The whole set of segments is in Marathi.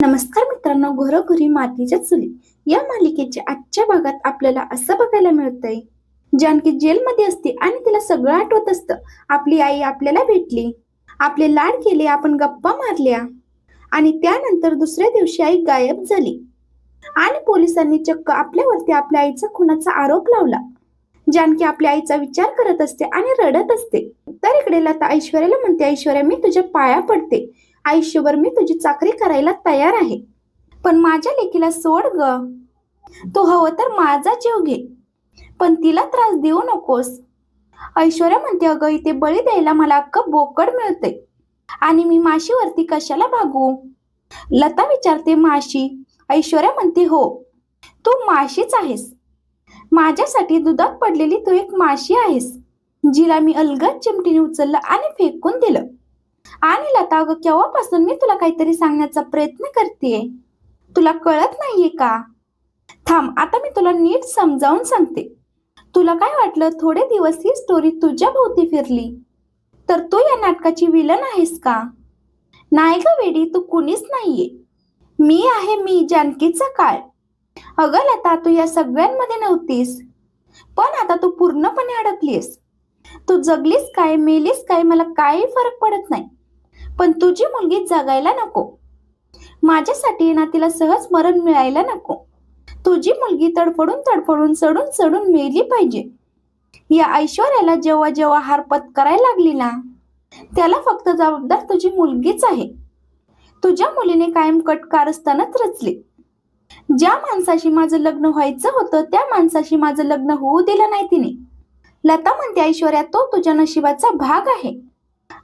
नमस्कार मित्रांनो घरोघरी मातीच्या चुली. या मालिकेच्या आजच्या भागात आपल्याला असं बघायला मिळतंय जानकी जेलमध्ये असते आणि तिला सगळं आठवत असतं. आपली आई आपल्याला भेटली. आपले लाड केले आपण गप्पा मारल्या. आणि त्यानंतर दुसऱ्या दिवशी आई गायब झाली. आणि पोलिसांनी चक्क आपल्यावरती आपल्या आईचा खुनाचा आरोप लावला. जानकी आपल्या आईचा विचार करत असते आणि रडत असते. तर इकडे लता ऐश्वर्याला म्हणते ऐश्वर्या मी तुझ्या पाया पडते. आयुष्यभर मी तुझी चाकरी करायला तयार आहे. पण माझ्या लेकीला सोड ग. तू हवं तर माझा जीव घे. पण तिला त्रास देऊ नकोस. ऐश्वर्या म्हणते अगं इथे बळी द्यायला मला अक्क बोकड मिळते आणि मी माशीवरती कशाला भागू? लता विचारते माशी? ऐश्वर्या म्हणते हो तू माशीच आहेस. माझ्यासाठी दुधात पडलेली तू एक माशी आहेस जिला मी अलगद चिमटीने उचललं आणि फेकून दिलं. आणि लता अगं केव्हापासून मी तुला काहीतरी सांगण्याचा प्रयत्न करते तुला कळत नाहीये का? थांब आता मी तुला नीट समजावून सांगते. तुला काय वाटलं थोडे दिवस ही स्टोरी तुझ्या भोवती फिरली? तर तू या नाटकाची विलन आहेस का? नाही ग वेडी तू कुणीच नाहीये. मी आहे मी जानकीचा काळ. अगं लता तू या सगळ्यांमध्ये नव्हतीस. पण आता तू पूर्णपणे अडकलीस तू जगलीस काय मेलीस काय मला काही फरक पडत नाही. पण तुझी मुलगी जगायला नको. माझ्यासाठी ना तिला सहज मरण मिळायला नको. तुझी मुलगी तडफडून तडफडून चढून चढून मेली पाहिजे. या ऐश्वर्याला जेव्हा जेव्हा हार पत्करायला लागली ना त्याला फक्त जबाबदार तुझी मुलगीच आहे. तुझ्या मुलीने कायम कट कारस्थानच रचली. ज्या माणसाशी माझं लग्न व्हायचं होतं त्या माणसाशी माझं लग्न होऊ दिलं नाही तिने. लता म्हणते ऐश्वर्या तो तुझ्या नशिबाचा भाग आहे.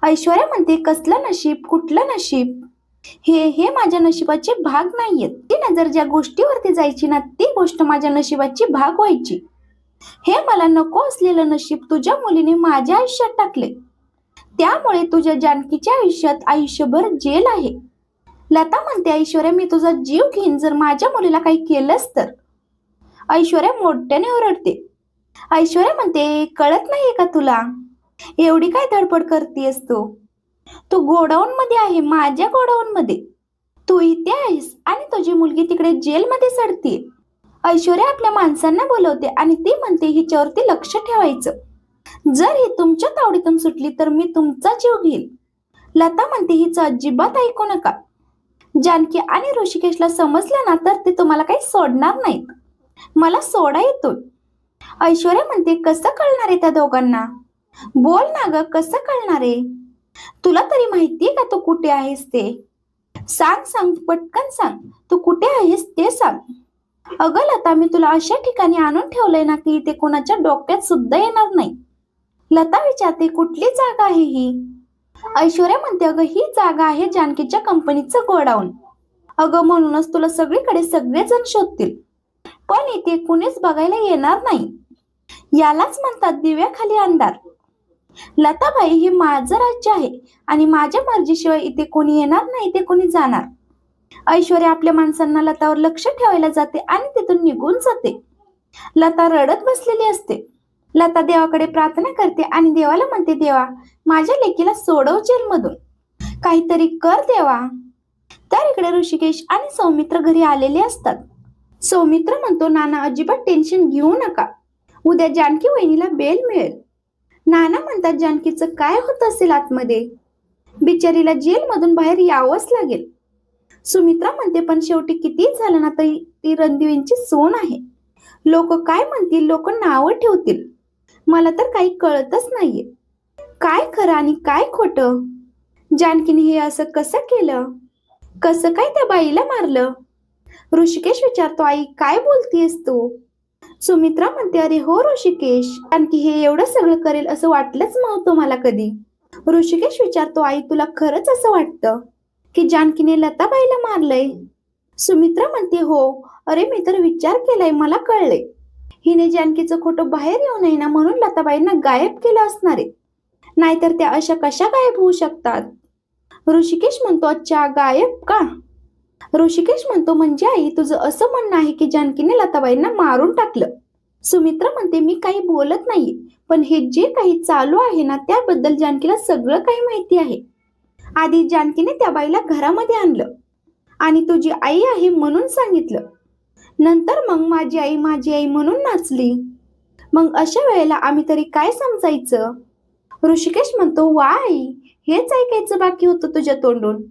ऐश्वर्या म्हणते कसलं नशीब कुठलं नशीब? हे हे माझ्या नशिबाचे भाग नाहीयेत. ती नजर ज्या गोष्टीवरती जायची ना ती गोष्ट माझ्या नशिबाची भाग व्हायची. हे मला नको असलेलं नशीब तुझ्या मुलीने माझ्या आयुष्यात टाकले त्यामुळे तुझ्या जानकीच्या आयुष्यात आयुष्यभर जेल आहे. लता म्हणते ऐश्वर्या मी तुझा जीव घेईन जर माझ्या मुलीला काही केलंस तर. ऐश्वर्या मोठ्याने ओरडते. ऐश्वर्या म्हणते कळत नाहीये का तुला? एवढी काय धडपड करतेस तू? तू गोडाऊन मध्ये आहे माझ्या गोडाऊन मध्ये तू इथे आहेस आणि तुझी मुलगी तिकडे जेलमध्ये सडते. ऐश्वर्या आपल्या माणसांना बोलवते आणि ती म्हणते हिच्यावरती लक्ष ठेवायचं. जर ही तुमच्या तावडीतून सुटली तर मी तुमचा जीव घेईल. लता म्हणते हिचं अजिबात ऐकू नका. जानकी आणि ऋषिकेशला समजलं ना तर ते तुम्हाला काही सोडणार नाहीत. मला सोडा येतो ऐश्वर्या म्हणते कसं कळणार आहे त्या दोघांना? बोल ना ग कसं कळणार आहे? तुला तरी माहितीये का तू कुठे आहेस ते? सांग सांग पटकन सांग. तू कुठे आहेस ते सांग. अगं लता मी तुला अशा ठिकाणी आणून ठेवलंय ना की ते कोणाच्या डोक्यात सुद्धा येणार नाही. लता विचारते कुठली जागा आहे ही? ऐश्वर्या म्हणते अगं ही जागा आहे जानकीच्या कंपनीचं गोडाऊन. अगं म्हणूनच तुला सगळीकडे सगळेजण शोधतील. पण इथे कुणीच बघायला येणार नाही. यालाच म्हणतात दिव्याखाली अंधार. लताबाई हे माझं राज्य आहे आणि माझ्या मर्जीशिवाय इथे कोणी येणार नाही ते कोणी जाणार. ऐश्वर्या आपल्या माणसांना लतावर लक्ष ठेवायला जाते आणि तिथून निघून जाते. लता रडत बसलेली असते. लता देवाकडे प्रार्थना करते आणि देवाला म्हणते देवा माझ्या लेकीला सोडव जेलमधून. काहीतरी कर देवा. तर इकडे ऋषिकेश आणि सौमित्र घरी आलेले असतात. सौमित्र म्हणतो नाना अजिबात टेन्शन घेऊ नका. उद्या जानकी वहिनीला बेल मिळेल. नाना म्हणतात जानकीचं काय होत असेल आतमध्ये? बिचारीला जेलमधून बाहेर यावंच लागेल. सुमित्रा म्हणते पण शेवटी किती झालं ना तरी ती रणदिवेंची सोन आहे. लोक काय म्हणतील? लोक नावं ठेवतील. मला तर काही कळतच नाहीये. काय खरं आणि काय खोटं? जानकीने हे असं कसं केलं? कसं काय त्या बाईला मारलं? ऋषिकेश विचारतो आई काय बोलतीयस तू? सुमित्रा म्हणते अरे हो ऋषिकेश आणखी हे एवढं सगळं करेल असं वाटलंच नव्हतं मला कधी. ऋषिकेश विचारतो आई तुला खरंच असं वाटतं की जानकीने लताबाईला मारलंय? सुमित्रा म्हणते हो. अरे मी तर विचार केलाय मला कळले हिने जानकीचं खोटं बाहेर येऊ नये ना म्हणून लताबाईंना गायब केलं असणार आहे. नाहीतर त्या अशा कशा गायब होऊ शकतात? ऋषिकेश म्हणतो अच्छा गायब का? ऋषिकेश म्हणतो म्हणजे आई तुझं असं म्हणणं आहे की जानकीने लताबाईंना मारून टाकलं. सुमित्रा म्हणते मी काही बोलत नाही पण हे जे काही चालू आहे ना त्याबद्दल जानकीला सगळं काही माहिती आहे. आधी जानकीने त्या बाईला घरामध्ये आणलं आणि तुझी आई आहे म्हणून सांगितलं. नंतर मग माझी आई माझी आई म्हणून नाचली. मग अशा वेळेला आम्ही तरी काय समजायचं? ऋषिकेश म्हणतो वा आई हेच ऐकायचं बाकी होतं तुझ्या तोंडून.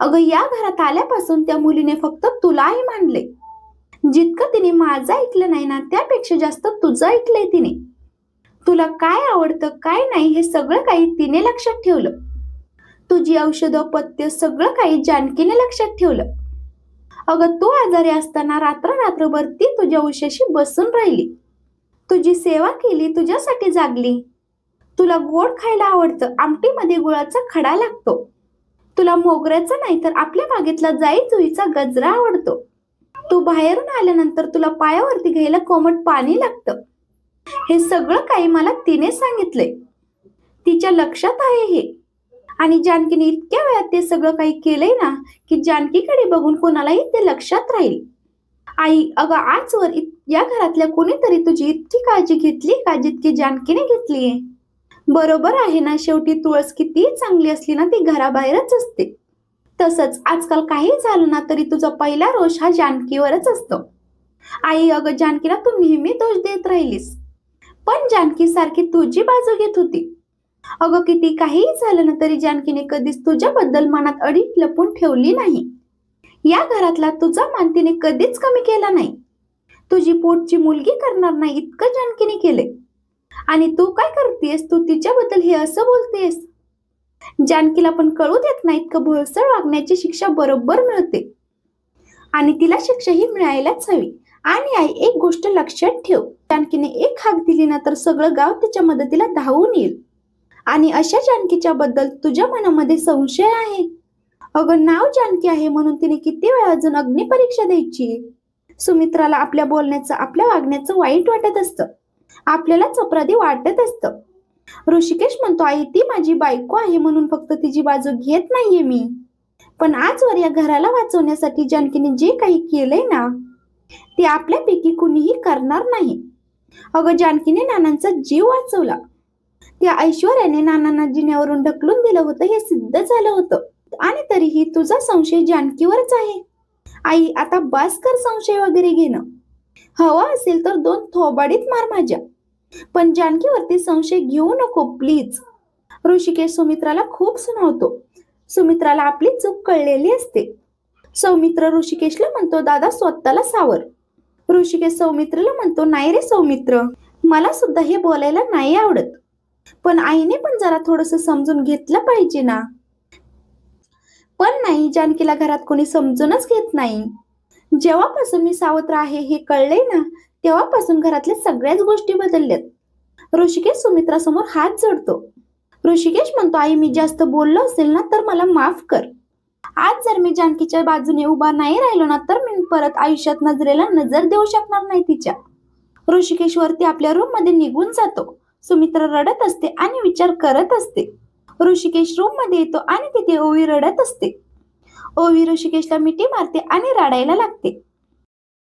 अगं या घरात आल्यापासून त्या मुलीने फक्त तुलाही मानले. जितकं तिने माझं ऐकलं नाही ना त्यापेक्षा जास्त तुझं ऐकलंय तिने. तुला काय आवडतं काय नाही हे सगळं काही तिने लक्षात ठेवलं. तुझी औषधं पथ्य सगळं काही जानकीने लक्षात ठेवलं. अगं तू आजारी असताना रात्र रात्रभर ती तुझ्या उशाशी बसून राहिली. तुझी सेवा केली तुझ्यासाठी जागली. तुला गोड खायला आवडतं आमटीमध्ये गुळाचा खडा लागतो. तुला मोगऱ्याचा नाही तर आपल्या बागेतला जाई जुईचा गजरा आवडतो. तू बाहेरून आल्यानंतर तुला पायावरती घ्यायला कोमट पाणी लागतं. हे सगळं काही मला तिने सांगितलंय. तिच्या लक्षात आहे हे. आणि जानकीने इतक्या वेळात ते सगळं काही केलंय ना की जानकीकडे बघून कोणालाही ते लक्षात राहील. आई अगं आजवर या घरातल्या कोणीतरी तुझी इतकी काळजी घेतली का जितकी जानकीने घेतलीये? बरोबर आहे ना? शेवटी तुळस किती चांगली असली ना ती घराबाहेरच असते. तसंच आजकाल काही झालं ना तरी तुझा पहिला रोष हा जानकीवरच असतो. आई अगं जानकीला तू नेहमी दोष देत राहिलीस. पण जानकी सारखी तुझी बाजू घेत होती. अगं किती काहीही झालं ना तरी जानकीने कधीच तुझ्याबद्दल मनात अडीप लपून ठेवली नाही. या घरातला तुझा मान तिने कधीच कमी केला नाही. तुझी पोटची मुलगी करणार नाही इतकं जानकीने केले आणि तू काय करतेस? तू तिच्याबद्दल हे असं बोलतेस? जानकीला पण कळू देत नाही इतकं भोळसळ वागण्याची शिक्षा बरोबर मिळते? आणि तिला शिक्षा ही मिळायलाच हवी. आणि आई एक गोष्ट लक्षात ठेव. जानकीने एक हाक दिली ना तर सगळं गाव तिच्या मदतीला धावून येईल. आणि अशा जानकीच्या बद्दल तुझ्या मनामध्ये संशय आहे? अगं नाव जानकी आहे म्हणून तिने किती वेळा अजून अग्निपरीक्षा द्यायची? सुमित्राला आपल्या बोलण्याचं आपल्या वागण्याचं वाईट वाटत असतं. आपल्याला चपरादी वाटत असतं. ऋषिकेश म्हणतो आई ती माझी बायको आहे म्हणून फक्त तिची बाजू घेत नाहीये मी. पण आजवर या घराला वाचवण्यासाठी जानकीने जे काही केलंय ना ते आपल्यापैकी कुणीही करणार नाही. अगं जानकीने नानांचा जीव वाचवला. त्या ऐश्वर्याने नानांना जिन्यावरून ढकलून दिलं होतं हे सिद्ध झालं होतं. आणि तरीही तुझा संशय जानकीवरच आहे. आई आता बस कर संशय वगैरे घेणं. हवा असेल तर दोन थोबाडीत मार माझ्या. पण जानकीवरती संशय घेऊ नको प्लीज ऋषिकेश सुमित्राला खूप सुनावतो. सुमित्राला आपली चूक कळलेली असते. सौमित्र ऋषिकेशला म्हणतो दादा स्वतःला सावर. ऋषिकेश सौमित्रला म्हणतो नाही रे सौमित्र मला सुद्धा हे बोलायला नाही आवडत. पण आईने पण जरा थोडस समजून घेतलं पाहिजे ना. पण नाही जानकीला घरात कोणी समजूनच घेत नाही. जेव्हापासून मी सावत्र आहे हे कळले ना तेव्हापासून घरातल्या सगळ्याच गोष्टी बदलल्यात. ऋषिकेश सुमित्रासमोर हात जोडतो. ऋषिकेश म्हणतो आई मी जास्त बोललो असेल ना तर मला माफ कर. आज जर मी जानकीच्या बाजूने उभा नाही राहिलो ना तर मी परत आयुष्यात नजरेला नजर देऊ शकणार नाही तिच्या. ऋषिकेश वरती आपल्या रूममध्ये निघून जातो. सुमित्रा रडत असते आणि विचार करत असते. ऋषिकेश रूममध्ये येतो आणि तिथे ओवी रडत असते. ओवी ऋषिकेशला मिठी मारते आणि रडायला लागते.